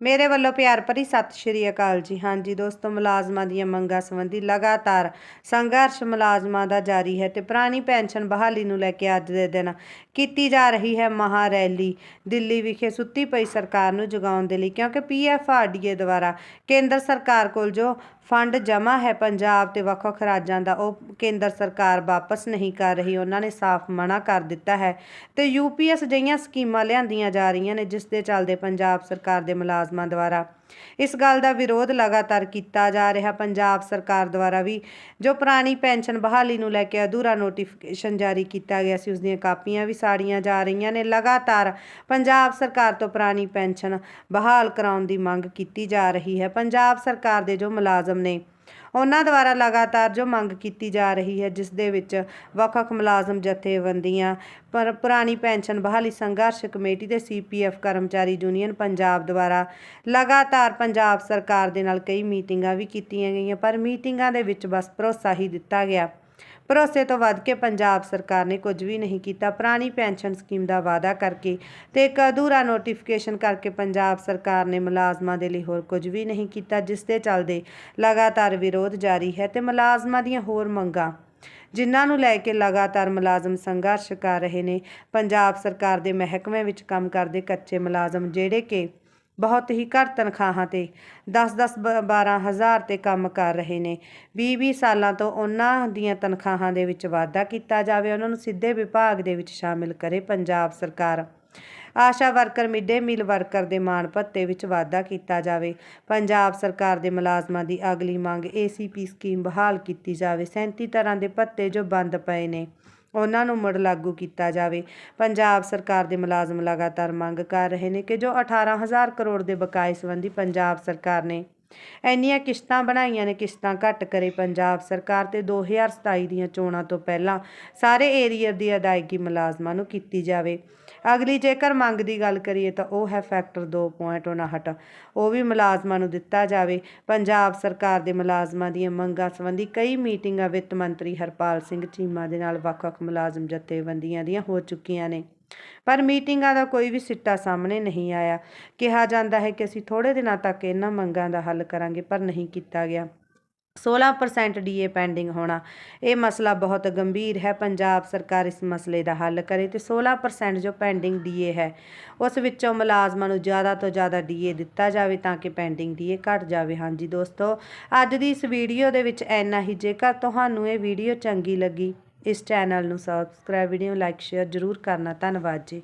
ਮੇਰੇ ਵੱਲੋਂ ਪਿਆਰ ਭਰੀ ਸਤਿ ਸ਼੍ਰੀ ਅਕਾਲ ਜੀ। ਹਾਂਜੀ ਦੋਸਤੋ, ਮੁਲਾਜ਼ਮਾਂ ਦੀਆਂ ਮੰਗਾਂ ਸੰਬੰਧੀ ਲਗਾਤਾਰ ਸੰਘਰਸ਼ ਮੁਲਾਜ਼ਮਾਂ ਦਾ ਜਾਰੀ ਹੈ ਤੇ ਪੁਰਾਣੀ ਪੈਨਸ਼ਨ ਬਹਾਲੀ ਨੂੰ ਲੈ ਕੇ ਅੱਜ ਦੇ ਦਿਨ ਕੀਤੀ ਜਾ ਰਹੀ ਹੈ ਮਹਾ ਰੈਲੀ ਦਿੱਲੀ ਵਿਖੇ ਸੁੱਤੀ ਪਈ ਸਰਕਾਰ ਨੂੰ ਜਗਾਉਣ ਦੇ ਲਈ ਕਿਉਂਕਿ ਪੀਐਫਆਰਡੀਏ ਦੁਆਰਾ ਕੇਂਦਰ ਸਰਕਾਰ ਕੋਲ ਜੋ ਫੰਡ ਜਮ੍ਹਾਂ ਹੈ ਪੰਜਾਬ ਤੇ ਵੱਖ-ਵੱਖ ਰਾਜਾਂ ਦਾ। ਉਹ ਕੇਂਦਰ ਸਰਕਾਰ ਵਾਪਸ ਨਹੀਂ ਕਰ ਰਹੀ। ਉਹਨਾਂ ਨੇ ਸਾਫ਼ ਮਨਾ ਕਰ ਦਿੱਤਾ ਹੈ ਤੇ ਯੂਪੀਐਸ ਜਿਹੀਆਂ ਸਕੀਮਾਂ ਲਿਆਂਦੀਆਂ ਜਾ ਰਹੀਆਂ ਨੇ, ਜਿਸ ਦੇ ਚੱਲਦੇ ਪੰਜਾਬ ਸਰਕਾਰ ਦੇ ਮੁਲਾਜ਼ਮਾਂ ਦੁਆਰਾ। ਇਸ ਗੱਲ ਦਾ ਵਿਰੋਧ ਲਗਾਤਾਰ ਕੀਤਾ ਜਾ ਰਿਹਾ। ਪੰਜਾਬ ਸਰਕਾਰ ਦੁਆਰਾ ਵੀ ਜੋ ਪੁਰਾਣੀ ਪੈਨਸ਼ਨ ਬਹਾਲੀ ਨੂੰ ਲੈ ਕੇ ਅਧੂਰਾ ਨੋਟੀਫਿਕੇਸ਼ਨ ਜਾਰੀ ਕੀਤਾ ਗਿਆ ਸੀ ਉਸ ਦੀਆਂ ਕਾਪੀਆਂ ਵੀ ਸਾੜੀਆਂ ਜਾ ਰਹੀਆਂ ਨੇ। ਲਗਾਤਾਰ ਪੰਜਾਬ ਸਰਕਾਰ ਤੋਂ ਪੁਰਾਣੀ ਪੈਨਸ਼ਨ ਬਹਾਲ ਕਰਾਉਣ ਦੀ ਮੰਗ ਕੀਤੀ ਜਾ ਰਹੀ ਹੈ। ਪੰਜਾਬ ਸਰਕਾਰ ਦੇ ਜੋ ਮੁਲਾਜ਼ਮ ਨੇ ਉਹਨਾਂ ਦੁਆਰਾ ਲਗਾਤਾਰ ਜੋ ਮੰਗ ਕੀਤੀ ਜਾ ਰਹੀ ਹੈ, ਜਿਸ ਦੇ ਵਿੱਚ ਵੱਖ-ਵੱਖ ਮੁਲਾਜ਼ਮ, ਜਥੇਬੰਦੀਆਂ, ਪਰ ਪੁਰਾਣੀ ਪੈਨਸ਼ਨ ਬਹਾਲੀ ਸੰਘਰਸ਼ ਕਮੇਟੀ ਤੇ ਸੀਪੀਐਫ ਕਰਮਚਾਰੀ ਯੂਨੀਅਨ ਪੰਜਾਬ ਦੁਆਰਾ ਲਗਾਤਾਰ ਪੰਜਾਬ ਸਰਕਾਰ ਦੇ ਨਾਲ ਕਈ ਮੀਟਿੰਗਾਂ ਵੀ ਕੀਤੀਆਂ ਗਈਆਂ, ਪਰ ਮੀਟਿੰਗਾਂ ਦੇ ਵਿੱਚ ਬਸ ਭਰੋਸਾ ਹੀ ਦਿੱਤਾ ਗਿਆ। ਭਰੋਸੇ ਤੋਂ ਵੱਧ ਕੇ ਪੰਜਾਬ ਸਰਕਾਰ ਨੇ ਕੁਝ ਵੀ ਨਹੀਂ ਕੀਤਾ। ਪੁਰਾਣੀ ਪੈਨਸ਼ਨ ਸਕੀਮ ਦਾ ਵਾਅਦਾ ਕਰਕੇ ਤੇ ਇੱਕ ਅਧੂਰਾ ਨੋਟੀਫਿਕੇਸ਼ਨ ਕਰਕੇ ਪੰਜਾਬ ਸਰਕਾਰ ਨੇ ਮੁਲਾਜ਼ਮਾਂ ਦੇ ਲਈ ਹੋਰ ਕੁਝ ਵੀ ਨਹੀਂ ਕੀਤਾ, ਜਿਸ ਦੇ ਚੱਲਦੇ ਲਗਾਤਾਰ ਵਿਰੋਧ ਜਾਰੀ ਹੈ ਤੇ ਮੁਲਾਜ਼ਮਾਂ ਦੀਆਂ ਹੋਰ ਮੰਗਾਂ, ਜਿਨ੍ਹਾਂ ਨੂੰ ਲੈ ਕੇ ਲਗਾਤਾਰ ਮੁਲਾਜ਼ਮ ਸੰਘਰਸ਼ ਕਰ ਰਹੇ ਨੇ, ਪੰਜਾਬ ਸਰਕਾਰ ਦੇ ਮਹਿਕਮੇ ਵਿੱਚ ਕੰਮ ਕਰਦੇ ਕੱਚੇ ਮੁਲਾਜ਼ਮ, ਜਿਹੜੇ ਕਿ ਬਹੁਤ ਹੀ ਘੱਟ ਤਨਖਾਹਾਂ ਤੇ 10-10 12 ਹਜ਼ਾਰ ਤੇ ਕੰਮ ਕਰ ਰਹੇ ਨੇ। 20-20 ਸਾਲਾਂ ਤੋਂ ਉਹਨਾਂ ਦੀਆਂ ਤਨਖਾਹਾਂ ਦੇ ਵਿੱਚ ਵਾਧਾ ਕੀਤਾ ਜਾਵੇ, ਉਹਨਾਂ ਨੂੰ ਸਿੱਧੇ ਵਿਭਾਗ ਦੇ ਵਿੱਚ ਸ਼ਾਮਿਲ ਕਰੇ ਪੰਜਾਬ ਸਰਕਾਰ। ASHA worker mid day meal worker ਦੇ ਮਾਣ ਭੱਤੇ ਵਿੱਚ ਵਾਧਾ ਕੀਤਾ ਜਾਵੇ। ਪੰਜਾਬ ਸਰਕਾਰ ਦੇ ਮੁਲਾਜ਼ਮਾਂ ਦੀ ਅਗਲੀ ਮੰਗ ਏਸੀਪੀ ਸਕੀਮ ਬਹਾਲ ਕੀਤੀ ਜਾਵੇ। 37 ਤਰ੍ਹਾਂ ਦੇ ਭੱਤੇ ਜੋ ਬੰਦ ਪਏ ਨੇ। ਉਹਨਾਂ ਨੂੰ ਮੁੜ ਲਾਗੂ ਕੀਤਾ ਜਾਵੇ। ਪੰਜਾਬ ਸਰਕਾਰ ਦੇ ਮੁਲਾਜ਼ਮ ਲਗਾਤਾਰ ਮੰਗ ਕਰ ਰਹੇ ਨੇ ਕਿ ਜੋ 18000 ਕਰੋੜ ਦੇ ਬਕਾਏ ਸੰਬੰਧੀ ਪੰਜਾਬ ਸਰਕਾਰ ਨੇ ਇੰਨੀਆਂ ਕਿਸ਼ਤਾਂ ਬਣਾਈਆਂ ਨੇ, ਕਿਸ਼ਤਾਂ ਘੱਟ ਕਰੇ ਪੰਜਾਬ ਸਰਕਾਰ ਤੇ 2027 ਦੀਆਂ ਚੋਣਾਂ ਤੋਂ ਪਹਿਲਾਂ ਸਾਰੇ ਏਰੀਆ ਦੀ ਅਦਾਇਗੀ ਮੁਲਾਜ਼ਮਾਂ ਨੂੰ ਕੀਤੀ ਜਾਵੇ। ਅਗਲੀ ਜੇਕਰ ਮੰਗ ਦੀ ਗੱਲ ਕਰੀਏ ਤਾਂ ਉਹ ਹੈ ਫੈਕਟਰ 2.59 ਉਹ ਵੀ ਮੁਲਾਜ਼ਮਾਂ ਨੂੰ ਦਿੱਤਾ ਜਾਵੇ। ਪੰਜਾਬ ਸਰਕਾਰ ਦੇ ਮੁਲਾਜ਼ਮਾਂ ਦੀਆਂ ਮੰਗਾਂ ਸੰਬੰਧੀ ਕਈ ਮੀਟਿੰਗਾਂ ਵਿੱਤ ਮੰਤਰੀ ਹਰਪਾਲ ਸਿੰਘ ਚੀਮਾ ਦੇ ਨਾਲ ਵੱਖ-ਵੱਖ ਮੁਲਾਜ਼ਮ ਜਥੇਬੰਦੀਆਂ ਦੀਆਂ ਹੋ ਚੁੱਕੀਆਂ ਨੇ। ਪਰ ਮੀਟਿੰਗਾਂ ਦਾ ਕੋਈ ਵੀ ਸਿੱਟਾ ਸਾਹਮਣੇ ਨਹੀਂ ਆਇਆ। ਕਿਹਾ ਜਾਂਦਾ ਹੈ ਕਿ ਅਸੀਂ ਥੋੜੇ ਦਿਨਾਂ ਤੱਕ ਇਹਨਾਂ ਮੰਗਾਂ ਦਾ ਹੱਲ ਕਰਾਂਗੇ, ਪਰ ਨਹੀਂ ਕੀਤਾ ਗਿਆ। 16% ਡੀਏ ਪੈਂਡਿੰਗ ਹੋਣਾ, ਇਹ ਮਸਲਾ ਬਹੁਤ ਗੰਭੀਰ ਹੈ। ਪੰਜਾਬ ਸਰਕਾਰ ਇਸ ਮਸਲੇ ਦਾ ਹੱਲ ਕਰੇ ਤੇ 16% ਜੋ ਪੈਂਡਿੰਗ ਡੀਏ ਹੈ, ਉਸ ਵਿੱਚੋਂ ਮੁਲਾਜ਼ਮਾਂ ਨੂੰ ਜ਼ਿਆਦਾ ਤੋਂ ਜ਼ਿਆਦਾ ਡੀਏ ਦਿੱਤਾ ਜਾਵੇ ਤਾਂ ਕਿ ਪੈਂਡਿੰਗ ਡੀਏ ਘਟ ਜਾਵੇ। ਹਾਂਜੀ ਦੋਸਤੋ, ਅੱਜ ਦੀ ਇਸ ਵੀਡੀਓ ਦੇ ਵਿੱਚ ਇੰਨਾ ਹੀ। ਜੇਕਰ ਤੁਹਾਨੂੰ ਇਹ ਵੀਡੀਓ ਚੰਗੀ ਲੱਗੀ ਇਸ ਚੈਨਲ ਨੂੰ ਸਬਸਕ੍ਰਾਈਬ ਵੀਡੀਓ ਲਾਈਕ ਸ਼ੇਅਰ ਜ਼ਰੂਰ ਕਰਨਾ। ਧੰਨਵਾਦ ਜੀ।